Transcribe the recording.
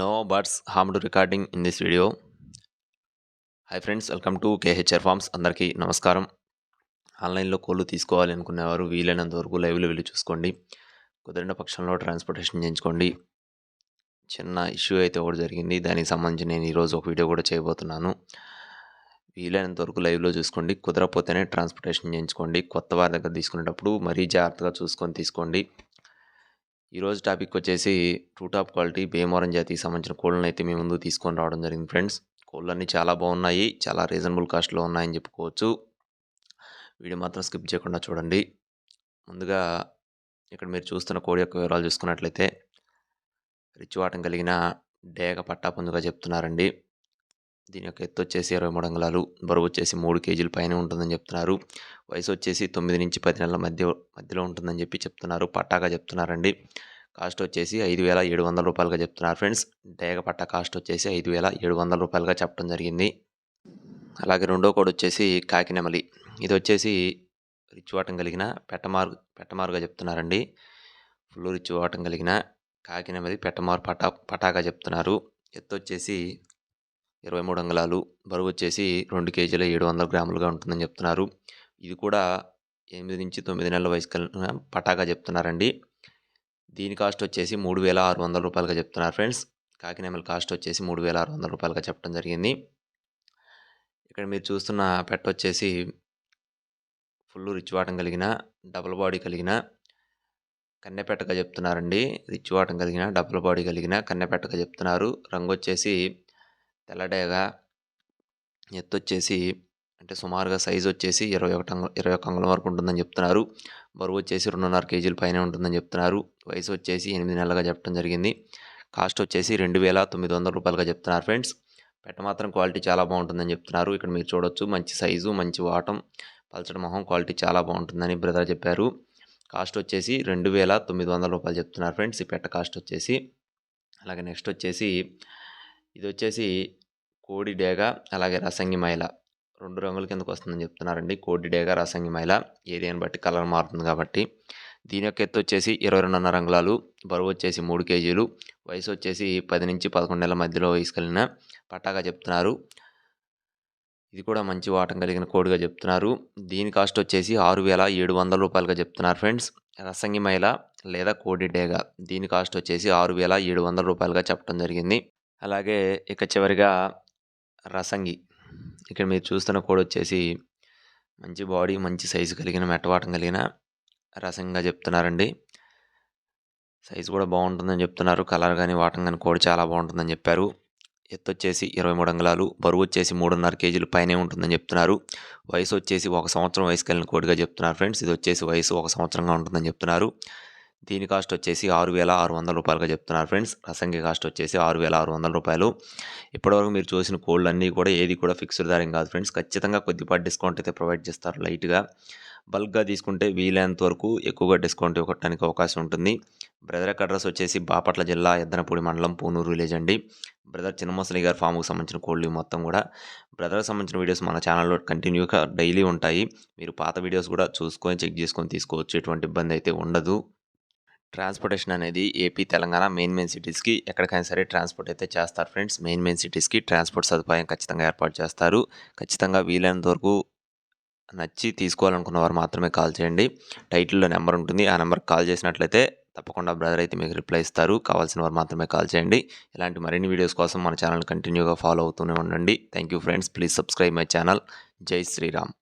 No birds harmed recording in this video. Hi friends welcome to KHR farms అందరికీ నమస్కారం. ఆన్లైన్లో కోళ్ళు తీసుకోవాలి అనుకునేవారు వీలైనంత వరకు లైవ్లో వెళ్ళి చూసుకోండి. కుదిరిన పక్షంలో ట్రాన్స్పోర్టేషన్ చేయించుకోండి. చిన్న ఇష్యూ అయితే ఒకటి జరిగింది. దానికి సంబంధించి నేను ఈరోజు ఒక వీడియో కూడా చేయబోతున్నాను. వీలైనంత వరకు లైవ్లో చూసుకోండి. కుదరకపోతేనే ట్రాన్స్పోర్టేషన్ చేయించుకోండి. కొత్త వారి దగ్గర తీసుకునేటప్పుడు మరీ జాగ్రత్తగా చూసుకొని తీసుకోండి. ఈరోజు టాపిక్ వచ్చేసి టూ టాప్ క్వాలిటీ భీమవరం జాతికి సంబంధించిన కోళ్ళని అయితే మీ ముందు తీసుకొని రావడం జరిగింది ఫ్రెండ్స్. కోళ్ళన్నీ చాలా బాగున్నాయి చాలా రీజనబుల్ కాస్ట్లో ఉన్నాయని చెప్పుకోవచ్చు. వీడియో మాత్రం స్కిప్ చేయకుండా చూడండి. ముందుగా ఇక్కడ మీరు చూస్తున్న కోడి యొక్క వివరాలు చూసుకున్నట్లయితే రిచ్ వాటం కలిగిన డేగ పట్టా పొందుగా చెప్తున్నారండి. దీని యొక్క ఎత్తు వచ్చేసి ఇరవై మూడు అంగుళాలు బరువు వచ్చేసి మూడు కేజీల పైన ఉంటుందని చెప్తున్నారు. వయసు వచ్చేసి తొమ్మిది నుంచి పది నెలల మధ్య మధ్యలో ఉంటుందని చెప్పి చెప్తున్నారు. పట్టాగా చెప్తున్నారండి. కాస్ట్ వచ్చేసి ఐదు వేల ఏడు వందల రూపాయలుగా చెప్తున్నారు ఫ్రెండ్స్. డేగ పట్ట కాస్ట్ వచ్చేసి ఐదు వేల ఏడు వందల రూపాయలుగా చెప్పడం జరిగింది. అలాగే రెండో కోడ్ వచ్చేసి కాకినెమలి. ఇది వచ్చేసి రిచ్ వాటం కలిగిన పెట్టమారు పెట్టమారుగా చెప్తున్నారండి. ఫుల్ రిచ్ వాటం కలిగిన కాకినెమలి పెట్టమారు పటా పటాగా చెప్తున్నారు. ఎత్తు వచ్చేసి ఇరవై మూడు అంగుళాలు బరువు వచ్చేసి రెండు కేజీల ఏడు వందల గ్రాములుగా ఉంటుందని చెప్తున్నారు. ఇది కూడా ఎనిమిది నుంచి తొమ్మిది నెలల వయసు కలిగిన పటాగా చెప్తున్నారండి. దీని కాస్ట్ వచ్చేసి మూడు వేల ఆరు వందల రూపాయలుగా చెప్తున్నారు ఫ్రెండ్స్. కాకినేమల కాస్ట్ వచ్చేసి మూడు వేల ఆరు వందల రూపాయలుగా చెప్పడం జరిగింది. ఇక్కడ మీరు చూస్తున్న పెట్ట వచ్చేసి ఫుల్ రిచ్ వాటం కలిగిన డబుల్ బాడీ కలిగిన కన్నెపెట్టగా చెప్తున్నారండి. రిచ్ వాటం కలిగిన డబుల్ బాడీ కలిగిన కన్నెపెట్టగా చెప్తున్నారు. రంగు వచ్చేసి తెల్లడేగా ఎత్తు వచ్చేసి అంటే సుమారుగా సైజు వచ్చేసి ఇరవై ఒకటి అంగు ఇరవై ఒక అంగుళం వరకు ఉంటుందని చెప్తున్నారు. బరువు వచ్చేసి రెండున్నర కేజీల పైనే ఉంటుందని చెప్తున్నారు. వయసు వచ్చేసి ఎనిమిది నెలలుగా చెప్పడం జరిగింది. కాస్ట్ వచ్చేసి రెండు వేల తొమ్మిది వందల రూపాయలుగా చెప్తున్నారు ఫ్రెండ్స్. పెట్ట మాత్రం క్వాలిటీ చాలా బాగుంటుందని చెప్తున్నారు. ఇక్కడ మీరు చూడొచ్చు మంచి సైజు మంచి వాటం పల్చడి మొహం క్వాలిటీ చాలా బాగుంటుందని బ్రదర్ చెప్పారు. కాస్ట్ వచ్చేసి రెండు వేల తొమ్మిది వందల రూపాయలు చెప్తున్నారు ఫ్రెండ్స్. ఈ పెట్ట కాస్ట్ వచ్చేసి అలాగే నెక్స్ట్ వచ్చేసి ఇది వచ్చేసి కోడి డేగ అలాగే రసంగి మైల. రెండు రంగుల కిందకు వస్తుందని చెప్తున్నారండి. కోడి డేగ రసంగి మైల. ఏరియాని బట్టి కలర్ మారుతుంది కాబట్టి. దీని యొక్క ఎత్తు వచ్చేసి ఇరవై రెండున్నర అంగుళాలు బరువు వచ్చేసి మూడు కేజీలు. వయసు వచ్చేసి పది నుంచి పదకొండు నెలల మధ్యలో వయసు పట్టాగా చెప్తున్నారు. ఇది కూడా మంచి వాటం కలిగిన కోడిగా చెప్తున్నారు. దీని కాస్ట్ వచ్చేసి ఆరు వేల ఏడు వందల రూపాయలుగా చెప్తున్నారు ఫ్రెండ్స్. రసంగి మైల లేదా కోడి డేగ. దీని కాస్ట్ వచ్చేసి ఆరు వేల ఏడు వందల రూపాయలుగా చెప్పడం జరిగింది. అలాగే ఇక చివరిగా రసంగి. ఇక్కడ మీరు చూస్తున్న కోడ్ వచ్చేసి మంచి బాడీ మంచి సైజు కలిగిన మెట్టవాటం కలిగిన రసంగా చెప్తున్నారండి. సైజు కూడా బాగుంటుందని చెప్తున్నారు. కలర్ కానీ వాటం కానీ కోడ్ చాలా బాగుంటుందని చెప్పారు. ఎత్తు వచ్చేసి ఇరవై మూడు అంగుళాలు బరువు వచ్చేసి మూడున్నర కేజీలు పైనే ఉంటుందని చెప్తున్నారు. వయసు వచ్చేసి ఒక సంవత్సరం వయసు కలిగిన కోడిగా చెప్తున్నారు ఫ్రెండ్స్. ఇది వచ్చేసి వయసు ఒక సంవత్సరంగా ఉంటుందని చెప్తున్నారు. దీని కాస్ట్ వచ్చేసి ఆరు వేల ఆరు వందల రూపాయలుగా చెప్తున్నారు ఫ్రెండ్స్. రసంగి కాస్ట్ వచ్చేసి ఆరు వేల ఆరు వందల రూపాయలు. ఇప్పటివరకు మీరు చూసిన కోళ్ళు అన్నీ కూడా ఏది కూడా ఫిక్స్డ్ ధర కాదు ఫ్రెండ్స్. ఖచ్చితంగా కొద్దిపాటి డిస్కౌంట్ అయితే ప్రొవైడ్ చేస్తారు లైట్గా. బల్క్గా తీసుకుంటే వీలైనంత వరకు ఎక్కువగా డిస్కౌంట్ ఇవ్వడానికి అవకాశం ఉంటుంది. బ్రదర్ యొక్క అడ్రస్ వచ్చేసి బాపట్ల జిల్లా ఎద్దనపూడి మండలం పూనూరు విలేజ్ అండి. బ్రదర్ చిన్నమసలి గారి ఫామ్కు సంబంధించిన కోళ్ళు మొత్తం కూడా. బ్రదర్కి సంబంధించిన వీడియోస్ మన ఛానల్లో కంటిన్యూగా డైలీ ఉంటాయి. మీరు పాత వీడియోస్ కూడా చూసుకొని చెక్ చేసుకొని తీసుకోవచ్చు. ఎటువంటి ఇబ్బంది అయితే ఉండదు. ట్రాన్స్పోర్టేషన్ అనేది ఏపీ తెలంగాణ మెయిన్ మెయిన్ సిటీస్కి ఎక్కడికైనా సరే ట్రాన్స్పోర్ట్ అయితే చేస్తారు ఫ్రెండ్స్. మెయిన్ మెయిన్ సిటీస్కి ట్రాన్స్పోర్ట్ సదుపాయం ఖచ్చితంగా ఏర్పాటు చేస్తారు. ఖచ్చితంగా వీలైనంత వరకు నచ్చి తీసుకోవాలనుకున్న వారు మాత్రమే కాల్ చేయండి. టైటిల్లో నెంబర్ ఉంటుంది. ఆ నెంబర్కి కాల్ చేసినట్లయితే తప్పకుండా బ్రదర్ అయితే మీకు రిప్లై ఇస్తారు. కావాల్సిన వారు మాత్రమే కాల్ చేయండి. ఇలాంటి మరిన్ని వీడియోస్ కోసం మన ఛానల్ కంటిన్యూగా ఫాలో అవుతూనే ఉండండి. Thank you friends. Please subscribe my channel. జై శ్రీరామ్.